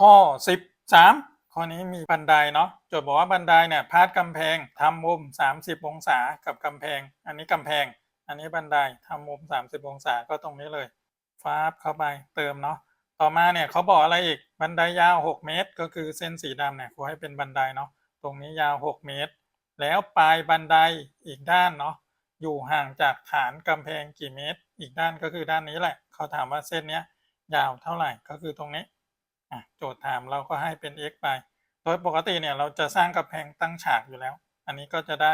ข้อ 13 ข้อนี้มีบันไดเนาะโจทย์บอกว่าบันไดเนี่ยพาดกำแพงทำมุม 30 องศากับกำแพง อันนี้กำแพง อันนี้บันไดทำมุม 30 องศาก็ตรงนี้เลยฟาบเข้าไปเติมเนาะต่อมาเนี่ยเขาบอกอะไรอีกบันไดยาว 6 เมตร ก็คือเส้นสีดำเนี่ยครูให้เป็นบันไดเนาะตรงนี้ยาว 6 เมตร แล้วปลายบันไดอีกด้านเนาะอยู่ห่างจากฐานกำแพงกี่เมตร อีกด้านก็คือด้านนี้แหละ เขาถามว่าเส้นเนี้ยยาวเท่าไหร่ก็คือตรงนี้ อะโจทย์ถามเราก็ให้เป็น x ไป โดยปกติเนี่ยเราจะสร้างกำแพงตั้งฉากอยู่แล้ว อันนี้ก็จะได้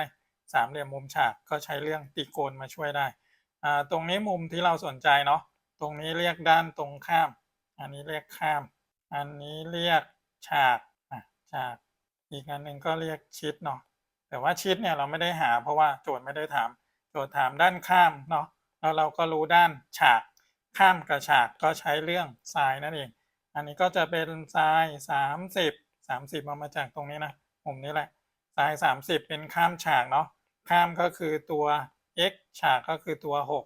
สามเหลี่ยมมุมฉากก็ใช้เรื่องตรีโกณมาช่วยได้อ่าตรงนี้มุมที่เราสนใจเนาะ ตรงนี้เรียกด้านตรงข้าม อันนี้เรียกข้าม อันนี้เรียกฉากอะฉาก อีกอันหนึ่งก็เรียกชิดเนาะ แต่ว่าชิดเนี่ยเราไม่ได้หาเพราะว่าโจทย์ไม่ได้ถาม โจทย์ถามด้านข้ามเนาะ แล้วเราก็รู้ด้านฉากข้ามกับฉากก็ใช้เรื่องทรายนั่นเอง อันนี้ก็จะเป็นทรายสามสิบสามสิบมามาจากตรงนี้นะมุมนี้แหละทรายสามสิบเป็นข้ามฉากเนาะข้ามก็คือตัว x ฉากก็คือตัวหก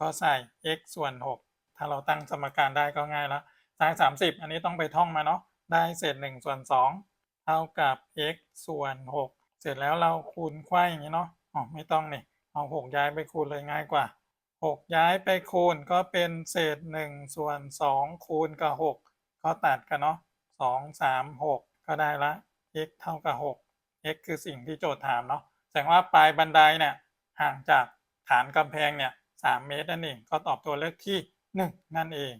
ก็ใส่ x ส่วนหกถ้าเราตั้งสมการได้ก็ง่ายแล้วทรายสามสิบอันนี้ต้องไปท่องมาเนาะได้เศษหนึ่งส่วนสองเท่ากับ x ส่วนหกเสร็จแล้วเราคูณไขว้อย่างนี้เนาะอ๋อไม่ต้องนี่เอาหกย้ายไปคูณเลยง่ายกว่าหกย้ายไปคูณก็เป็นเศษหนึ่งส่วนสองคูณกับห ก็ตัดกันเนาะสองสามหกก็ได้ละ x เท่ากับหก x คือสิ่งที่โจทย์ถามเนาะแสดงว่าปลายบันไดเนี่ยห่างจากฐานกำแพงเนี่ยสามเมตรนั่นเองก็ตอบตัวเลขที่หนึ่งนั่นเอง